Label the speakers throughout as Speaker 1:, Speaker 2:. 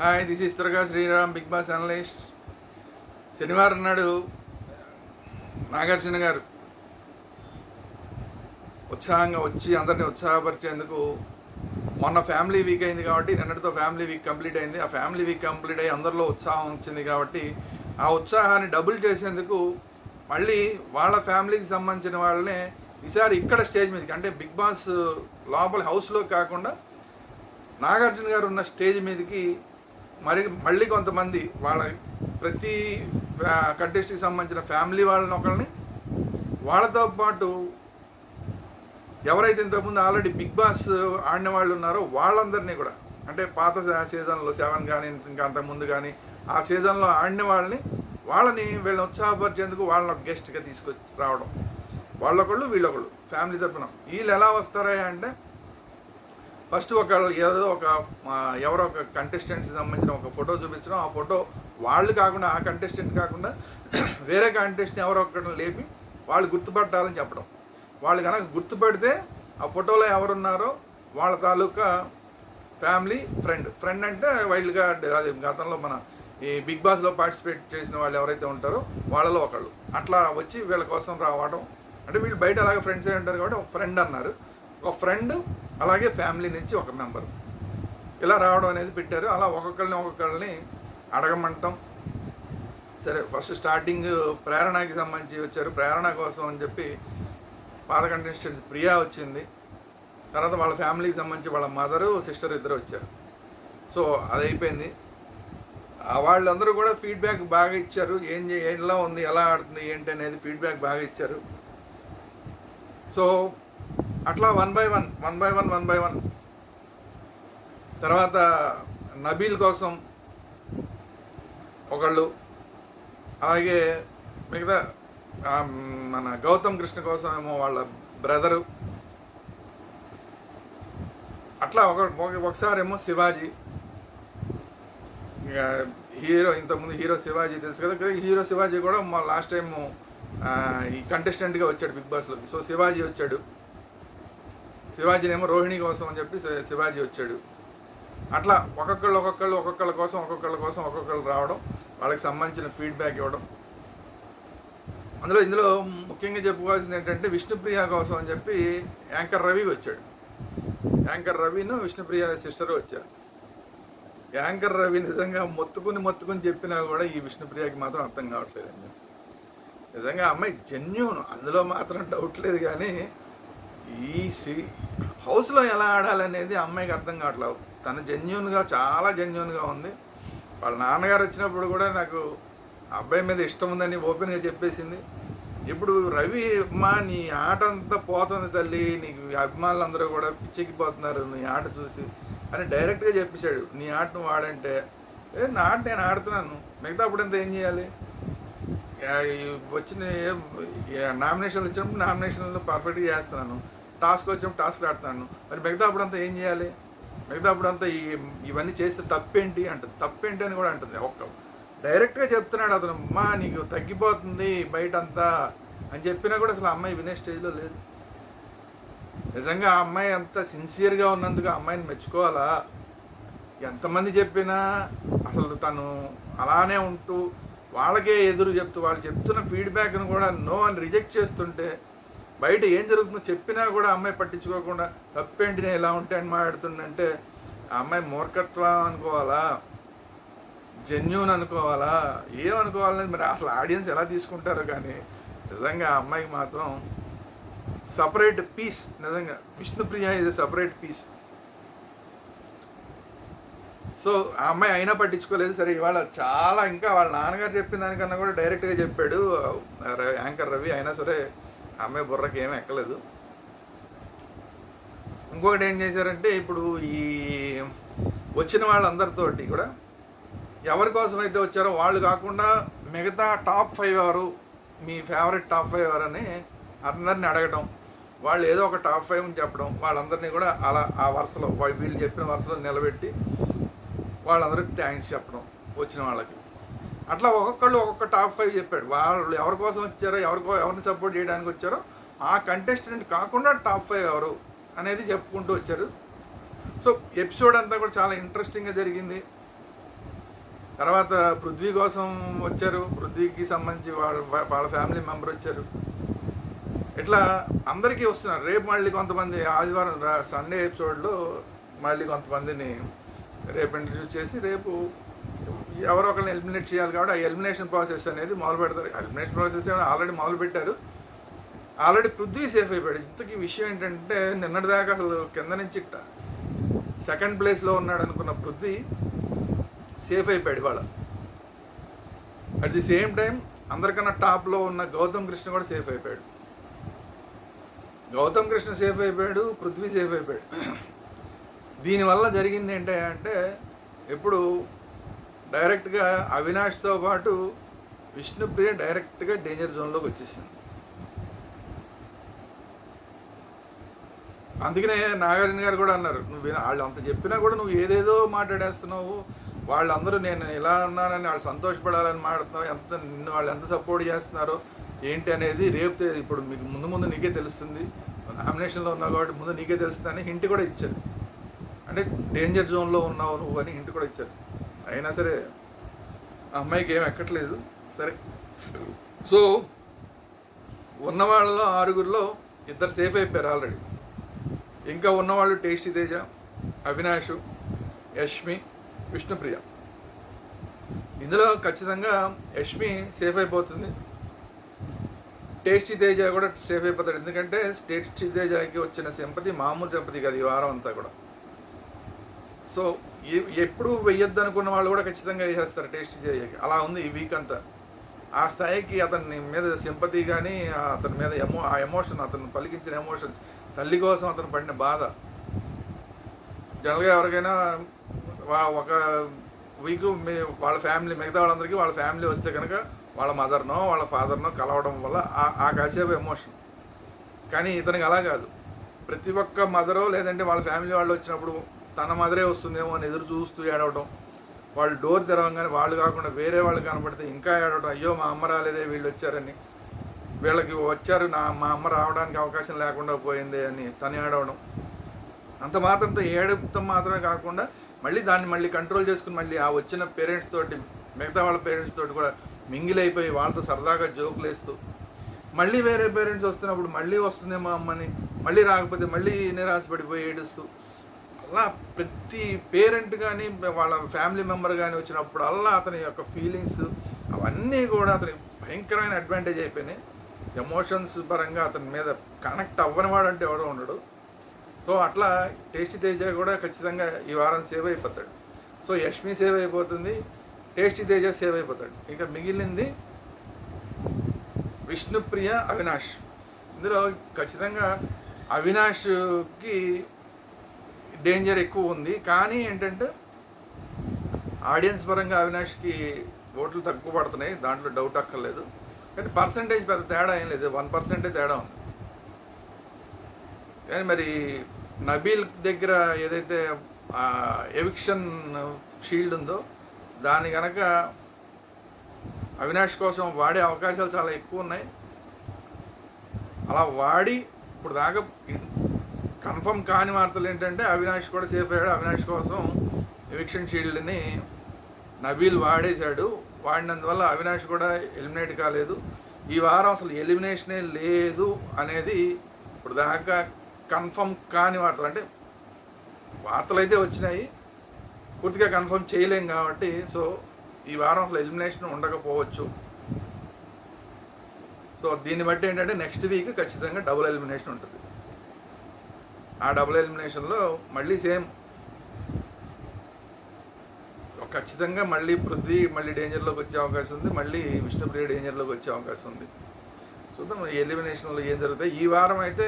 Speaker 1: Hi this is త్వరగా Sriram big boss analyst శనివారం నాడు నాగార్జున గారు ఉత్సాహంగా వచ్చి అందరినీ ఉత్సాహపరిచేందుకు మొన్న ఫ్యామిలీ వీక్ అయింది కాబట్టి నిన్నటితో ఫ్యామిలీ వీక్ కంప్లీట్ అయింది. ఆ ఫ్యామిలీ వీక్ కంప్లీట్ అయ్యి అందరిలో ఉత్సాహం వచ్చింది కాబట్టి ఆ ఉత్సాహాన్ని డబుల్ చేసేందుకు మళ్ళీ వాళ్ళ ఫ్యామిలీకి సంబంధించిన వాళ్ళనే ఈసారి ఇక్కడ స్టేజ్ మీదకి అంటే బిగ్ బాస్ లోపల హౌస్లో కాకుండా నాగార్జున గారు ఉన్న స్టేజ్ మీదకి మరి మళ్ళీ కొంతమంది వాళ్ళ ప్రతి కంటెస్ట్కి సంబంధించిన ఫ్యామిలీ వాళ్ళని ఒకరిని వాళ్ళతో పాటు ఎవరైతే ఇంతకుముందు ఆల్రెడీ బిగ్ బాస్ ఆడిన వాళ్ళు ఉన్నారో వాళ్ళందరినీ కూడా అంటే పాత సీజన్లో సెవెన్ కానీ ఇంకా అంతకుముందు కానీ ఆ సీజన్లో ఆడిన వాళ్ళని వాళ్ళని వీళ్ళని ఉత్సాహపరిచేందుకు వాళ్ళని ఒక గెస్ట్గా తీసుకొచ్చి రావడం. వాళ్ళొకళ్ళు వీళ్ళొకళ్ళు ఫ్యామిలీ తరఫున వీళ్ళు ఎలా వస్తారా అంటే ఫస్ట్ ఒక ఏదో ఒక ఎవరో ఒక కంటెస్టెంట్కి సంబంధించిన ఒక ఫోటో చూపించడం. ఆ ఫోటో వాళ్ళు కాకుండా ఆ కంటెస్టెంట్ కాకుండా వేరే కంటెస్టెంట్ ఎవరో ఒకరిని లేపి వాళ్ళు గుర్తుపట్టాలని చెప్పడం. వాళ్ళు కనుక గుర్తుపడితే ఆ ఫోటోలో ఎవరున్నారో వాళ్ళ తాలూకా ఫ్యామిలీ ఫ్రెండ్. ఫ్రెండ్ అంటే వైల్డ్ గార్డ్ అది గతంలో మన ఈ బిగ్ బాస్లో పార్టిసిపేట్ చేసిన వాళ్ళు ఎవరైతే ఉంటారో వాళ్ళలో ఒకళ్ళు. అట్లా వచ్చి వీళ్ళ కోసం రావడం. అంటే వీళ్ళు బయట అలాగే ఫ్రెండ్స్ ఉంటారు కాబట్టి ఒక ఫ్రెండ్ అన్నారు. ఒక ఫ్రెండ్ అలాగే ఫ్యామిలీ నుంచి ఒక మెంబర్. ఇలా రావడం అనేది పెట్టారు. అలా ఒక్కొక్కరిని ఒక్కొక్కరిని అడగమంటాం. సరే ఫస్ట్ స్టార్టింగ్ ప్రేరణకి సంబంధించి వచ్చారు. ప్రేరణ కోసం అని చెప్పి పాత కంటెస్టెంట్ ప్రియా వచ్చింది. తర్వాత వాళ్ళ ఫ్యామిలీకి సంబంధించి వాళ్ళ మదరు సిస్టర్ ఇద్దరు వచ్చారు. సో అది అయిపోయింది వాళ్ళందరూ కూడా ఫీడ్బ్యాక్ బాగా ఇచ్చారు. ఏం చే ఎలా ఉంది ఎలా ఆడుతుంది ఏంటి అనేది ఫీడ్బ్యాక్ బాగా ఇచ్చారు. సో అట్లా one by one one by one one by one తర్వాత నబీల్ కోసం ఒకళ్ళు అలాగే మిగతా మన గౌతమ్ కృష్ణ కోసం ఏమో వాళ్ళ బ్రదరు. అట్లా ఒక ఒక- ఒకసారి ఏమో శివాజీ. హీరో ఇంతకుముందు హీరో శివాజీ తెలుసు కదా కదా హీరో శివాజీ కూడా మా లాస్ట్ టైం ఈ కంటెస్టెంట్గా వచ్చాడు బిగ్ బాస్లోకి. సో శివాజీ వచ్చాడు. శివాజీనేమో రోహిణి కోసం అని చెప్పి శివాజీ వచ్చాడు. అట్లా ఒక్కొక్కళ్ళు ఒక్కొక్కళ్ళు ఒక్కొక్కళ్ళ కోసం ఒక్కొక్కళ్ళ కోసం ఒక్కొక్కళ్ళు రావడం వాళ్ళకి సంబంధించిన ఫీడ్బ్యాక్ ఇవ్వడం. అందులో ఇందులో ముఖ్యంగా చెప్పుకోవాల్సింది ఏంటంటే విష్ణుప్రియ కోసం అని చెప్పి యాంకర్ రవి వచ్చాడు. యాంకర్ రవిను విష్ణుప్రియ సిస్టర్ వచ్చారు. యాంకర్ రవి నిజంగా మొత్తుకుని మొత్తుకుని చెప్పినా కూడా ఈ విష్ణుప్రియకి మాత్రం అర్థం కావట్లేదండి నిజంగా అమ్మాయి జెన్యున్ అందులో మాత్రం డౌట్ లేదు కానీ ఈ సి హౌస్లో ఎలా ఆడాలనేది అమ్మాయికి అర్థం కావట్లేదు. తను జెన్యున్గా చాలా జెన్యున్గా ఉంది. వాళ్ళ నాన్నగారు వచ్చినప్పుడు కూడా నాకు ఆ అబ్బాయి మీద ఇష్టం ఉందని ఓపెన్గా చెప్పేసింది. ఇప్పుడు రవి అమ్మా నీ ఆట అంతా పోతుంది తల్లి. నీకు అభిమానులు అందరూ కూడా పిచ్చెక్కిపోతున్నారు. నీ ఆట చూసి అని డైరెక్ట్గా చెప్పేశాడు. నీ ఆట నువ్వు ఆడంటే ఏ నా ఆట నేను ఆడుతున్నాను. మిగతా అప్పుడంతా ఏం చేయాలి? వచ్చిన నామినేషన్లు వచ్చినప్పుడు నామినేషన్లు పర్ఫెక్ట్గా చేస్తున్నాను. టాస్క్ వచ్చిన టాస్క్ ఆడుతున్నాను మరి మిగతా అప్పుడంతా ఏం చేయాలి? మిగతా అప్పుడంతా ఈ ఇవన్నీ చేస్తే తప్పేంటి అంటుంది. తప్పేంటి అని కూడా అంటుంది. ఒక్క డైరెక్ట్గా చెప్తున్నాడు అతను అమ్మా నీకు తగ్గిపోతుంది బయట అంతా అని చెప్పినా కూడా అసలు అమ్మాయి వినే స్టేజ్లో లేదు. నిజంగా ఆ అమ్మాయి అంత సిన్సియర్గా ఉన్నందుకు ఆ అమ్మాయిని మెచ్చుకోవాలా? ఎంతమంది చెప్పినా అసలు తను అలానే ఉంటూ వాళ్ళకే ఎదురు చెప్తూ వాళ్ళు చెప్తున్న ఫీడ్బ్యాక్ను కూడా నో అని రిజెక్ట్ చేస్తుంటే బయట ఏం జరుగుతుందో చెప్పినా కూడా అమ్మాయి పట్టించుకోకుండా తప్పేంటి నేను ఇలా ఉంటే అని మాట్లాడుతుందంటే ఆ అమ్మాయి మూర్ఖత్వం అనుకోవాలా? జెన్యున్ అనుకోవాలా? ఏమనుకోవాలనేది మరి అసలు ఆడియన్స్ ఎలా తీసుకుంటారు కానీ నిజంగా ఆ అమ్మాయికి మాత్రం సపరేట్ పీస్ నిజంగా విష్ణుప్రియ ఇది సపరేట్ పీస్ సో ఆ అమ్మాయి అయినా పట్టించుకోలేదు. సరే ఇవాళ చాలా ఇంకా వాళ్ళ నాన్నగారు చెప్పిన దానికన్నా కూడా డైరెక్ట్గా చెప్పాడు. యాంకర్ రవి అయినా సరే అమ్మాయి బుర్రకి ఏమీ ఎక్కలేదు. ఇంకొకటి ఏం చేశారంటే ఇప్పుడు ఈ వచ్చిన వాళ్ళందరితోటి కూడా ఎవరి కోసం అయితే వచ్చారో వాళ్ళు కాకుండా మిగతా టాప్ ఫైవ్ ఎవరు మీ ఫేవరెట్ టాప్ ఫైవ్ ఎవరని అందరిని అడగడం వాళ్ళు ఏదో ఒక టాప్ ఫైవ్ అని చెప్పడం వాళ్ళందరినీ కూడా అలా ఆ వరుసలో వీళ్ళు చెప్పిన వరుసలో నిలబెట్టి వాళ్ళందరికీ థ్యాంక్స్ చెప్పడం వచ్చిన వాళ్ళకి. అట్లా ఒక్కొక్కళ్ళు ఒక్కొక్క టాప్ ఫైవ్ చెప్పాడు. వాళ్ళు ఎవరి కోసం వచ్చారో ఎవరికో ఎవరిని సపోర్ట్ చేయడానికి వచ్చారో ఆ కంటెస్టెంట్ కాకుండా టాప్ ఫైవ్ ఎవరు అనేది చెప్పుకుంటూ వచ్చారు. సో ఎపిసోడ్ అంతా కూడా చాలా ఇంట్రెస్టింగ్గా జరిగింది. తర్వాత పృథ్వీ కోసం వచ్చారు. పృథ్వీకి సంబంధించి వాళ్ళ వాళ్ళ ఫ్యామిలీ మెంబర్ వచ్చారు. ఇట్లా అందరికీ వస్తున్నారు. రేపు మళ్ళీ కొంతమంది ఆదివారం సండే ఎపిసోడ్లో మళ్ళీ కొంతమందిని రేపు ఇంట్రడ్యూస్ చేసి రేపు ఎవరో ఒకరిని ఎలిమినేట్ చేయాలి కాబట్టి ఆ ఎలిమినేషన్ ప్రాసెస్ అనేది మొదలు పెడతారు. ఎలిమినేషన్ ప్రాసెస్ ఆల్రెడీ మొదలు పెట్టారు. ఆల్రెడీ పృథ్వీ సేఫ్ అయిపోయాడు. ఇంతకీ విషయం ఏంటంటే నిన్నటిదాకా అసలు కింద నుంచి సెకండ్ ప్లేస్లో ఉన్నాడు అనుకున్న పృథ్వీ సేఫ్ అయిపోయాడు ఇవాళ. అట్ ది సేమ్ టైం అందరికన్నా టాప్లో ఉన్న గౌతమ్ కృష్ణ కూడా సేఫ్ అయిపోయాడు. గౌతమ్ కృష్ణ సేఫ్ అయిపోయాడు పృథ్వీ సేఫ్ అయిపోయాడు. దీనివల్ల జరిగింది ఏంటి అంటే ఇప్పుడు డైరెక్ట్గా అవినాష్తో పాటు విష్ణుప్రియ డైరెక్ట్గా డేంజర్ జోన్లోకి వచ్చేసింది. అందుకనే నాగార్జున గారు కూడా అన్నారు నువ్వు వాళ్ళు అంత చెప్పినా కూడా నువ్వు ఏదేదో మాట్లాడేస్తున్నావు. వాళ్ళందరూ నేను ఇలా ఉన్నానని వాళ్ళు సంతోషపడాలని మాట్లాడుతున్నావు. ఎంత నిన్ను వాళ్ళు ఎంత సపోర్ట్ చేస్తున్నారో ఏంటి అనేది రేపు ఇప్పుడు మీకు ముందు ముందు నీకే తెలుస్తుంది. నామినేషన్లో ఉన్నావు కాబట్టి ముందు నీకే తెలుస్తుంది అని హింట్ కూడా ఇచ్చారు. అంటే డేంజర్ జోన్లో ఉన్నావు నువ్వు అని హింట్ కూడా ఇచ్చారు. అయినా సరే ఆ అమ్మాయికి ఏం ఎక్కట్లేదు. సరే. సో ఉన్న వాళ్ళలో ఆరుగురిలో ఇద్దరు సేఫ్ అయిపోయారు ఆల్రెడీ ఇంకా ఉన్నవాళ్ళు టేస్టీ తేజ అవినాష్ యష్మి విష్ణుప్రియ. ఇందులో ఖచ్చితంగా యష్మి సేఫ్ అయిపోతుంది. టేస్టీ తేజ కూడా సేఫ్ అయిపోతాడు. ఎందుకంటే టేస్టీ తేజకి వచ్చిన సింపతి మామూలు సింపతి కాదు ఈ వారం అంతా కూడా. సో ఎప్పుడు వెయ్యొద్దు అనుకున్న వాళ్ళు కూడా ఖచ్చితంగా వేసేస్తారు టేస్ట్ చేయక. అలా ఉంది ఈ వీక్ అంతా. ఆ స్థాయికి అతని మీద సింపతి కానీ అతని మీద ఎమో ఆ ఎమోషన్ అతను పలికించిన ఎమోషన్స్ తల్లి కోసం అతను పడిన బాధ. జనరల్గా ఎవరికైనా ఒక వీక్ మీ వాళ్ళ ఫ్యామిలీ మిగతా వాళ్ళందరికీ వాళ్ళ ఫ్యామిలీ వస్తే కనుక వాళ్ళ మదర్నో వాళ్ళ ఫాదర్నో కలవడం వల్ల ఆ- ఆ కాసేపు ఎమోషన్ కానీ ఇతనికి అలా కాదు. ప్రతి ఒక్క మదరో లేదంటే వాళ్ళ ఫ్యామిలీ వాళ్ళు వచ్చినప్పుడు తన మదరే వస్తుందేమో అని ఎదురు చూస్తూ ఏడవడం వాళ్ళు డోర్ తెరవగానే వాళ్ళు కాకుండా వేరే వాళ్ళు కనపడితే ఇంకా ఏడవడం అయ్యో మా అమ్మ రాలేదే వీళ్ళు వచ్చారని. వీళ్ళకి వచ్చారు నా మా అమ్మ రావడానికి అవకాశం లేకుండా పోయింది అని తను ఏడవడం. అంత మాత్రంతో ఏడుపుతో మాత్రమే కాకుండా మళ్ళీ దాన్ని మళ్ళీ కంట్రోల్ చేసుకుని మళ్ళీ ఆ వచ్చిన పేరెంట్స్ తోటి మిగతా వాళ్ళ పేరెంట్స్ తోటి కూడా మింగిల్ అయిపోయి వాళ్ళతో సరదాగా జోకులు వేస్తూ మళ్ళీ వేరే పేరెంట్స్ వస్తున్నప్పుడు మళ్ళీ వస్తుందేమో అమ్మని మళ్ళీ రాకపోతే మళ్ళీ నిరాశపడిపోయి ఏడుస్తూ అలా ప్రతి పేరెంట్ కానీ వాళ్ళ ఫ్యామిలీ మెంబర్ కానీ వచ్చినప్పుడు అలా అతని యొక్క ఫీలింగ్స్ అవన్నీ కూడా అతని భయంకరమైన అడ్వాంటేజ్ అయిపోయినాయి. ఎమోషన్స్ పరంగా అతని మీద కనెక్ట్ అవ్వనివాడు అంటే ఎవడో ఉండడు. సో అట్లా టేస్టీ తేజ కూడా ఖచ్చితంగా ఈ వారం సేవ్ అయిపోతాడు. సో యష్మి సేవ్ అయిపోతుంది టేస్టీ తేజ సేవ్ అయిపోతాడు. ఇంకా మిగిలింది విష్ణుప్రియ అవినాష్. ఇందులో ఖచ్చితంగా అవినాష్కి డేంజర్ ఎక్కువ ఉంది. కానీ ఏంటంటే ఆడియన్స్ పరంగా అవినాష్కి ఓట్లు తక్కువ పడుతున్నాయి. దాంట్లో డౌట్ అక్కర్లేదు. కానీ పర్సంటేజ్ పెద్ద తేడా ఏం లేదు. వన్ పర్సెంటే తేడా ఉంది. కానీ మరి నబీల్ దగ్గర ఏదైతే ఎవిక్షన్ షీల్డ్ ఉందో దాని కనుక అవినాష్ కోసం వాడే అవకాశాలు చాలా ఎక్కువ ఉన్నాయి. అలా వాడి ఇప్పుడు దాకా కన్ఫర్మ్ కాని వార్తలు ఏంటంటే అవినాష్ కూడా సేఫ్ అయ్యాడు. అవినాష్ కోసం ఎవిక్షన్ షీల్డ్ని నబీల్ వాడేశాడు. వాడినందువల్ల అవినాష్ కూడా ఎలిమినేట్ కాలేదు. ఈ వారం అసలు ఎలిమినేషనే లేదు అనేది ఇప్పుడు దాకా కన్ఫర్మ్ కాని వార్తలు. అంటే వార్తలు అయితే వచ్చినాయి. పూర్తిగా కన్ఫర్మ్ చేయలేం కాబట్టి సో ఈ వారం అసలు ఎలిమినేషన్ ఉండకపోవచ్చు. సో దీన్ని బట్టి ఏంటంటే నెక్స్ట్ వీక్ ఖచ్చితంగా డబుల్ ఎలిమినేషన్ ఉంటుంది. ఆ డబుల్ ఎలిమినేషన్లో మళ్ళీ సేమ్ ఖచ్చితంగా మళ్ళీ పృథ్వీ మళ్ళీ డేంజర్లోకి వచ్చే అవకాశం ఉంది మళ్ళీ విష్ణుప్రియ డేంజర్లోకి వచ్చే అవకాశం ఉంది. చూద్దాం ఎలిమినేషన్లో ఏం జరుగుతాయి. ఈ వారం అయితే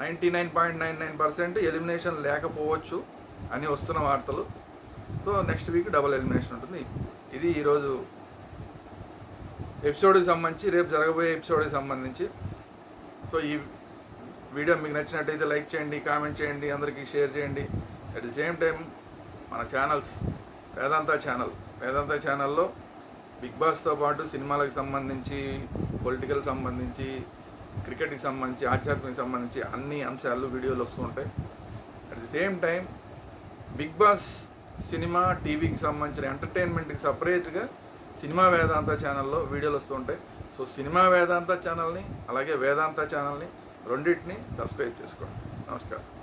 Speaker 1: ninety nine point nine nine percent elimination లేకపోవచ్చు అని వస్తున్న వార్తలు. So next week double elimination ఉంటుంది. ఇది ఈరోజు ఎపిసోడ్కి సంబంధించి రేపు జరగబోయే ఎపిసోడ్కి సంబంధించి. సో ఈ వీడియో మీకు నచ్చినట్టయితే లైక్ చేయండి కామెంట్ చేయండి అందరికీ షేర్ చేయండి. అట్ ది సేమ్ టైం మన ఛానల్స్ వేదాంత ఛానల్ వేదాంత ఛానల్లో బిగ్ బాస్తో పాటు సినిమాలకు సంబంధించి పొలిటికల్ సంబంధించి క్రికెట్కి సంబంధించి ఆధ్యాత్మిక సంబంధించి అన్ని అంశాలు వీడియోలు వస్తుంటాయి at the same time big boss cinema టీవీకి సంబంధించిన ఎంటర్టైన్మెంట్కి సపరేట్గా సినిమా వేదాంత ఛానల్లో వీడియోలు వస్తుంటాయి సో సినిమా వేదాంత ఛానల్ని అలాగే వేదాంత ఛానల్ని రెండింటిని సబ్స్క్రైబ్ చేసుకోండి. నమస్కారం.